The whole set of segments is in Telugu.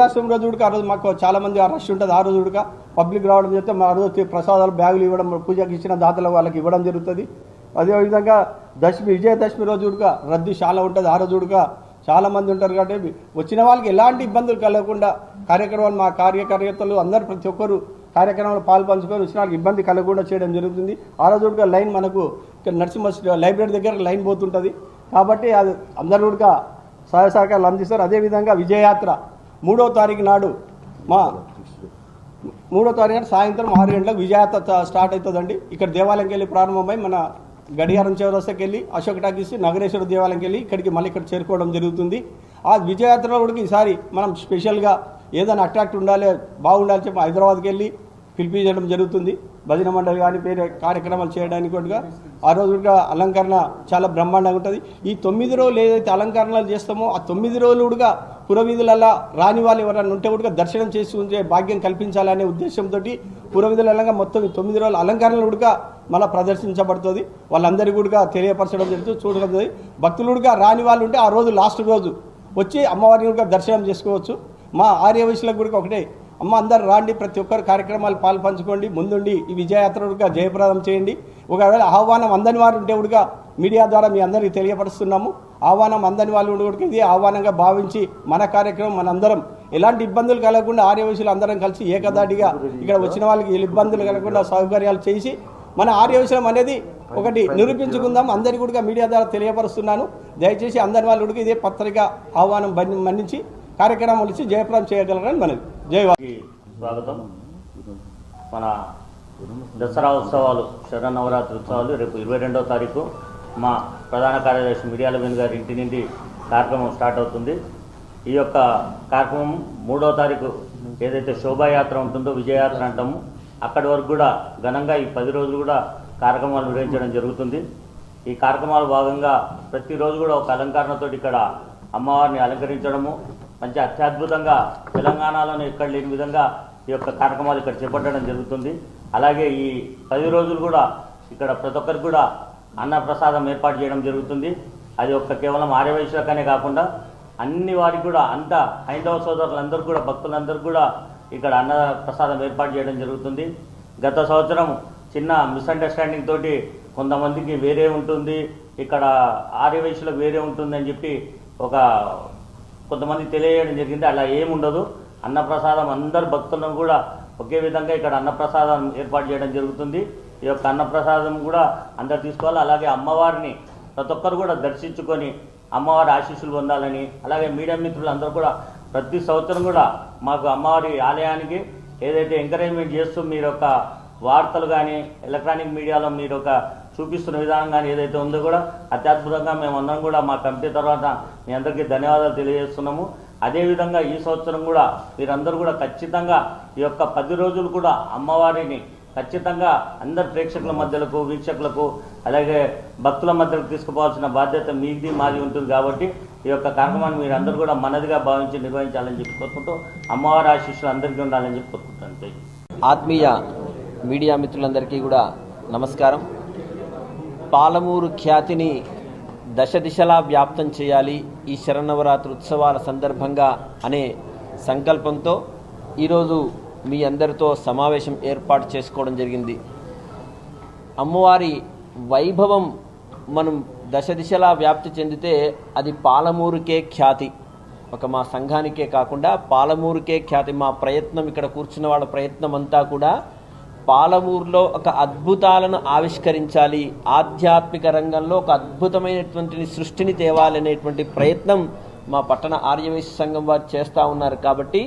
సూర్యాస్తం రోజు ఉడక ఆ రోజు మాకు చాలా మంది ఆ రష్ ఉంటుంది. ఆ రోజు ఉడక పబ్లిక్ రావడం చేస్తే మా రోజు వచ్చి ప్రసాదాలు బ్యాగులు ఇవ్వడం పూజకి ఇచ్చిన దాతలు వాళ్ళకి ఇవ్వడం జరుగుతుంది. అదేవిధంగా దశమి విజయదశమి రోజు ఉడక రద్దీ చాలా ఉంటుంది. ఆ రోజు ఉడక చాలా మంది ఉంటారు కాబట్టి వచ్చిన వాళ్ళకి ఎలాంటి ఇబ్బందులు కలగకుండా కార్యక్రమాలు మా కార్యకర్తలు అందరు ప్రతి ఒక్కరు కార్యక్రమంలో పాల్పంచుకొని వచ్చిన వాళ్ళకి ఇబ్బంది కలగకుండా చేయడం జరుగుతుంది. ఆ రోజు ఉడక లైన్ మనకు ఇక్కడ నరసింహ లైబ్రరీ దగ్గర లైన్ పోతుంటుంది. కాబట్టి అది అందరూ ఉడక సహాయ సహకారాలు అందిస్తారు. అదేవిధంగా విజయయాత్ర మూడో తారీఖు నాడు మా మూడో తారీఖు నాడు సాయంత్రం ఆరు గంటలకు విజయయాత్ర స్టార్ట్ అవుతుందండి. ఇక్కడ దేవాలయంకి వెళ్ళి ప్రారంభమై మన గడియారం చివరసకి వెళ్ళి అశోక్ టాకీస్ నగరేశ్వర దేవాలయంకి వెళ్ళి ఇక్కడికి మళ్ళీ ఇక్కడ చేరుకోవడం జరుగుతుంది. ఆ విజయయాత్రలో కూడా ఈసారి మనం స్పెషల్గా ఏదైనా అట్రాక్ట్ ఉండాలి బాగుండాలి చెప్పి హైదరాబాద్కి వెళ్ళి పిలిపించడం జరుగుతుంది. భజన మండలి కానీ పేరు కార్యక్రమాలు చేయడానికి కూడా. ఆ రోజు కూడా అలంకరణ చాలా బ్రహ్మాండంగా ఉంటుంది. ఈ తొమ్మిది రోజులు ఏదైతే అలంకరణలు చేస్తామో ఆ తొమ్మిది రోజులు కూడా పురవీధులలో రాని వాళ్ళు ఎవరైనా ఉంటే కూడా దర్శనం చేసుకుంటే భాగ్యం కల్పించాలనే ఉద్దేశంతో పురవీధులలో మొత్తం ఈ తొమ్మిది రోజుల అలంకరణలు కూడా మళ్ళీ ప్రదర్శించబడుతుంది. వాళ్ళందరికీ కూడా తెలియపరచడం జరుగుతుంది చూడగలుగుతుంది భక్తులు కూడా రాని వాళ్ళు ఉంటే ఆ రోజు లాస్ట్ రోజు వచ్చి అమ్మవారిని కూడా దర్శనం చేసుకోవచ్చు. మా ఆర్య వయసులకు కూడా ఒకటే అమ్మ అందరు రాండి ప్రతి ఒక్కరు కార్యక్రమాలు పాల్పంచుకోండి ముందుండి ఈ విజయయాత్రగా జయప్రదం చేయండి. ఒకవేళ ఆహ్వానం అందని వారు ఉంటే కూడా మీడియా ద్వారా మీ అందరికీ తెలియపరుస్తున్నాము. ఆహ్వానం అందని వాళ్ళు ఉండకూడదు ఇది ఆహ్వానంగా భావించి మన కార్యక్రమం మనందరం ఎలాంటి ఇబ్బందులు కలగకుండా ఆర్యవశులు అందరం కలిసి ఏకదాటిగా ఇక్కడ వచ్చిన వాళ్ళకి ఇబ్బందులు కలగకుండా సౌకర్యాలు చేసి మన ఆర్యవసరం అనేది ఒకటి నిరూపించుకుందాం. అందరికీ కూడా మీడియా ద్వారా తెలియపరుస్తున్నాను. దయచేసి అందరి వాళ్ళు ఇదే పత్రిక ఆహ్వానం మన్నించి కార్యక్రమాలు ఇచ్చి జయప్రదం చేయగలరని మనది జయవాకి స్వాగతం. మన దసరా ఉత్సవాలు శరన్నవరాత్రి ఉత్సవాలు రేపు ఇరవై రెండవ తారీఖు మా ప్రధాన కార్యదర్శి మిడియాల వేణు గారి ఇంటి నుండి కార్యక్రమం స్టార్ట్ అవుతుంది. ఈ యొక్క కార్యక్రమం మూడవ తారీఖు ఏదైతే శోభాయాత్ర ఉంటుందో విజయయాత్ర అంటాము అక్కడి వరకు కూడా ఘనంగా ఈ పది రోజులు కూడా కార్యక్రమాలు నిర్వహించడం జరుగుతుంది. ఈ కార్యక్రమాల భాగంగా ప్రతిరోజు కూడా ఒక అలంకరణతో ఇక్కడ అమ్మవారిని అలంకరించడము మంచి అత్యద్భుతంగా తెలంగాణలోనే ఎక్కడ లేని విధంగా ఈ యొక్క కార్యక్రమాలు ఇక్కడ చేపట్టడం జరుగుతుంది. అలాగే ఈ పది రోజులు కూడా ఇక్కడ ప్రతి ఒక్కరికి కూడా అన్నప్రసాదం ఏర్పాటు చేయడం జరుగుతుంది. అది ఒక్క కేవలం ఆర్యవైశ్యకనే కాకుండా అన్ని వారికి కూడా అంత హైందవ సోదరులందరూ కూడా భక్తులందరూ కూడా ఇక్కడ అన్న ప్రసాదం ఏర్పాటు చేయడం జరుగుతుంది. గత సంవత్సరం చిన్న మిస్అండర్స్టాండింగ్ తోటి కొంతమందికి వేరే ఉంటుంది. ఇక్కడ ఆర్యవైశ్యులకు వేరే ఉంటుందని చెప్పి ఒక కొంతమంది తెలియజేయడం జరిగింది. అలా ఏముండదు. అన్నప్రసాదం అందరు భక్తులను కూడా ఒకే విధంగా ఇక్కడ అన్నప్రసాదం ఏర్పాటు చేయడం జరుగుతుంది. ఈ యొక్క అన్నప్రసాదం కూడా అందరు తీసుకోవాలి. అలాగే అమ్మవారిని ప్రతి ఒక్కరు కూడా దర్శించుకొని అమ్మవారి ఆశీస్సులు పొందాలని అలాగే మీడియా మిత్రులు అందరూ కూడా ప్రతి సంవత్సరం కూడా మాకు అమ్మవారి ఆలయానికి ఏదైతే ఎంకరేజ్మెంట్ చేస్తూ మీరు ఒక వార్తలు కానీ ఎలక్ట్రానిక్ మీడియాలో మీరు ఒక చూపిస్తున్న విధానం కానీ ఏదైతే ఉందో కూడా అత్యద్భుతంగా మేమందరం కూడా మా కమిటీ తర్వాత మీ అందరికీ ధన్యవాదాలు తెలియజేస్తున్నాము. అదేవిధంగా ఈ సంవత్సరం కూడా మీరందరూ కూడా ఖచ్చితంగా ఈ యొక్క పది రోజులు కూడా అమ్మవారిని ఖచ్చితంగా అందరు ప్రేక్షకుల మధ్యలకు వీక్షకులకు అలాగే భక్తుల మధ్యకు తీసుకుపోవాల్సిన బాధ్యత మీది మాది ఉంటుంది కాబట్టి ఈ యొక్క కార్యక్రమాన్ని మీరు అందరూ కూడా మనదిగా భావించి నిర్వహించాలని చెప్పి కోరుకుంటూ అమ్మవారి ఆశీస్సులు అందరికీ ఉండాలని చెప్పి కోరుకుంటాను ఆత్మీయ మీడియా మిత్రులందరికీ కూడా నమస్కారం. పాలమూరు ఖ్యాతిని దశ దిశలా వ్యాప్తం చేయాలి ఈ శరణవరాత్రి ఉత్సవాల సందర్భంగా అనే సంకల్పంతో ఈరోజు మీ అందరితో సమావేశం ఏర్పాటు చేసుకోవడం జరిగింది. అమ్మవారి వైభవం మనం దశ దిశలా వ్యాప్తి చెందితే అది పాలమూరుకే ఖ్యాతి. ఒక మా సంఘానికే కాకుండా పాలమూరుకే ఖ్యాతి. మా ప్రయత్నం ఇక్కడ కూర్చున్న వాళ్ళ ప్రయత్నం అంతా కూడా పాలవూరులో ఒక అద్భుతాలను ఆవిష్కరించాలి. ఆధ్యాత్మిక రంగంలో ఒక అద్భుతమైనటువంటి సృష్టిని తేవాలనేటువంటి ప్రయత్నం మా పట్టణ ఆర్యవేశ సంఘం వారు చేస్తూ ఉన్నారు. కాబట్టి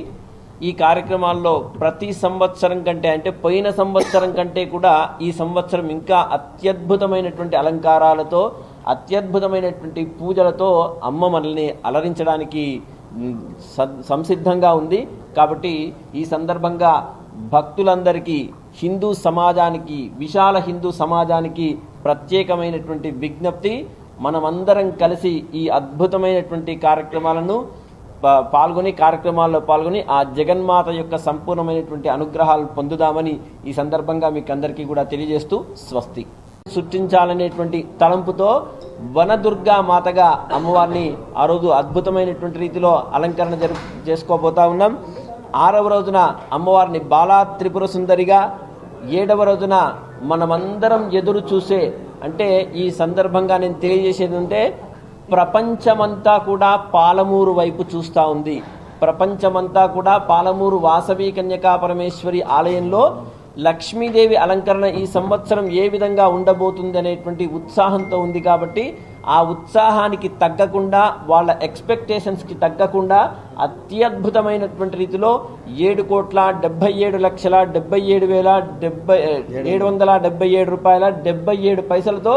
ఈ కార్యక్రమాల్లో ప్రతి సంవత్సరం కంటే అంటే పోయిన సంవత్సరం కంటే కూడా ఈ సంవత్సరం ఇంకా అత్యద్భుతమైనటువంటి అలంకారాలతో అత్యద్భుతమైనటువంటి పూజలతో అమ్మ మనల్ని అలరించడానికి సంసిద్ధంగా ఉంది. కాబట్టి ఈ సందర్భంగా భక్తులందరికీ హిందూ సమాజానికి విశాల హిందూ సమాజానికి ప్రత్యేకమైనటువంటి విజ్ఞప్తి మనమందరం కలిసి ఈ అద్భుతమైనటువంటి కార్యక్రమాలను పాల్గొని కార్యక్రమాల్లో పాల్గొని ఆ జగన్మాత యొక్క సంపూర్ణమైనటువంటి అనుగ్రహాలు పొందుదామని ఈ సందర్భంగా మీకు అందరికీ కూడా తెలియజేస్తూ స్వస్తి. సృష్టించాలనేటువంటి తలంపుతో వనదుర్గా మాతగా అమ్మవారిని ఆ రోజు అద్భుతమైనటువంటి రీతిలో అలంకరణ జరు చేసుకోబోతా ఉన్నాం. ఆరవ రోజున అమ్మవారిని బాలా త్రిపుర సుందరిగా ఏడవ రోజున మనమందరం ఎదురు చూసే అంటే ఈ సందర్భంగా నేను తెలియజేసేది అంటే ప్రపంచమంతా కూడా పాలమూరు వైపు చూస్తూ ఉంది. ప్రపంచమంతా కూడా పాలమూరు వాసవి కన్యకా పరమేశ్వరి ఆలయంలో లక్ష్మీదేవి అలంకరణ ఈ సంవత్సరం ఏ విధంగా ఉండబోతుంది అనేటువంటి ఉత్సాహంతో ఉంది కాబట్టి ఆ ఉత్సాహానికి తగ్గకుండా వాళ్ళ ఎక్స్పెక్టేషన్స్కి తగ్గకుండా అత్యద్భుతమైనటువంటి రీతిలో ఏడు కోట్ల డెబ్బై ఏడు లక్షల డెబ్బై ఏడు వేల డెబ్బై ఏడు వందల డెబ్బై ఏడు రూపాయల డెబ్బై ఏడు పైసలతో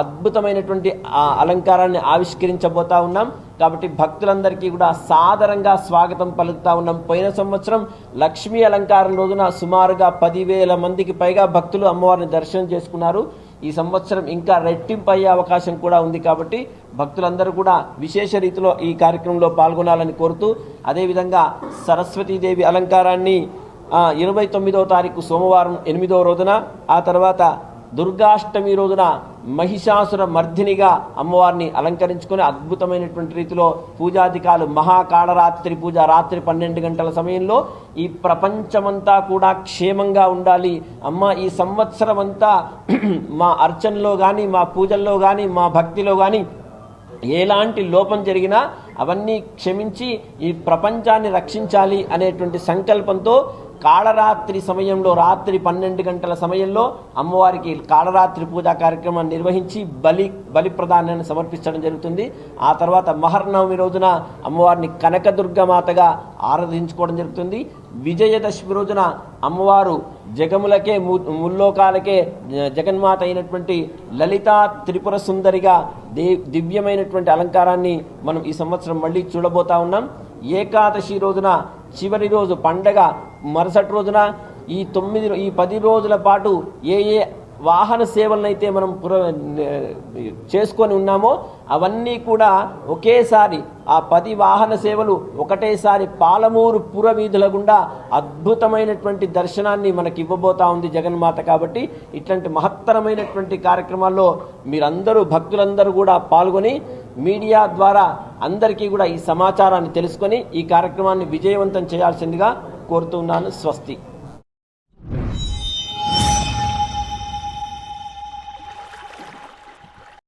అద్భుతమైనటువంటి ఆ అలంకారాన్ని ఆవిష్కరించబోతా ఉన్నాం. కాబట్టి భక్తులందరికీ కూడా సాదరంగా స్వాగతం పలుకుతా ఉన్నాం. పోయిన సంవత్సరం లక్ష్మీ అలంకారం రోజున సుమారుగా పదివేల మందికి పైగా భక్తులు అమ్మవారిని దర్శనం చేసుకున్నారు. ఈ సంవత్సరం ఇంకా రెట్టింపు అయ్యే అవకాశం కూడా ఉంది కాబట్టి భక్తులందరూ కూడా విశేష రీతిలో ఈ కార్యక్రమంలో పాల్గొనాలని కోరుతూ అదేవిధంగా సరస్వతీదేవి అలంకారాన్ని ఇరవై తొమ్మిదవ తారీఖు సోమవారం ఎనిమిదవ రోజున ఆ తర్వాత దుర్గాష్టమి రోజున మహిషాసుర మర్ధినిగా అమ్మవారిని అలంకరించుకొని అద్భుతమైనటువంటి రీతిలో పూజాధికాలు మహాకాళరాత్రి పూజ రాత్రి పన్నెండు గంటల సమయంలో ఈ ప్రపంచమంతా కూడా క్షేమంగా ఉండాలి. అమ్మ ఈ సంవత్సరం అంతా మా అర్చనలో కానీ మా పూజల్లో కానీ మా భక్తిలో కానీ ఎలాంటి లోపం జరిగినా అవన్నీ క్షమించి ఈ ప్రపంచాన్ని రక్షించాలి అనేటువంటి సంకల్పంతో కాళరాత్రి సమయంలో రాత్రి పన్నెండు గంటల సమయంలో అమ్మవారికి కాళరాత్రి పూజా కార్యక్రమాన్ని నిర్వహించి బలి బలి ప్రదానాన్ని సమర్పించడం జరుగుతుంది. ఆ తర్వాత మహర్నవమి రోజున అమ్మవారిని కనకదుర్గమాతగా ఆరాధించుకోవడం జరుగుతుంది. విజయదశమి రోజున అమ్మవారు జగములకే ము- ముల్లోకాలకే జగన్మాత అయినటువంటి లలితా త్రిపుర సుందరిగా దే దివ్యమైనటువంటి అలంకారాన్ని మనం ఈ సంవత్సరం మళ్ళీ చూడబోతా ఉన్నాం. ఏకాదశి రోజున చివరి రోజు పండగ మరుసటి రోజున ఈ తొమ్మిది ఈ పది రోజుల పాటు ఏ ఏ వాహన సేవలనైతే మనం పుర చేసుకొని ఉన్నామో అవన్నీ కూడా ఒకేసారి ఆ పది వాహన సేవలు ఒకటేసారి పాలమూరు పుర వీధుల గుండా అద్భుతమైనటువంటి దర్శనాన్ని మనకి ఇవ్వబోతా ఉంది జగన్మాత కాబట్టి ఇట్లాంటి మహత్తరమైనటువంటి కార్యక్రమాల్లో మీరందరూ భక్తులందరూ కూడా పాల్గొని మీడియా ద్వారా అందరికీ కూడా ఈ సమాచారాన్ని తెలుసుకొని ఈ కార్యక్రమాన్ని విజయవంతం చేయాల్సిందిగా కోరుతున్నాను. స్వస్తి.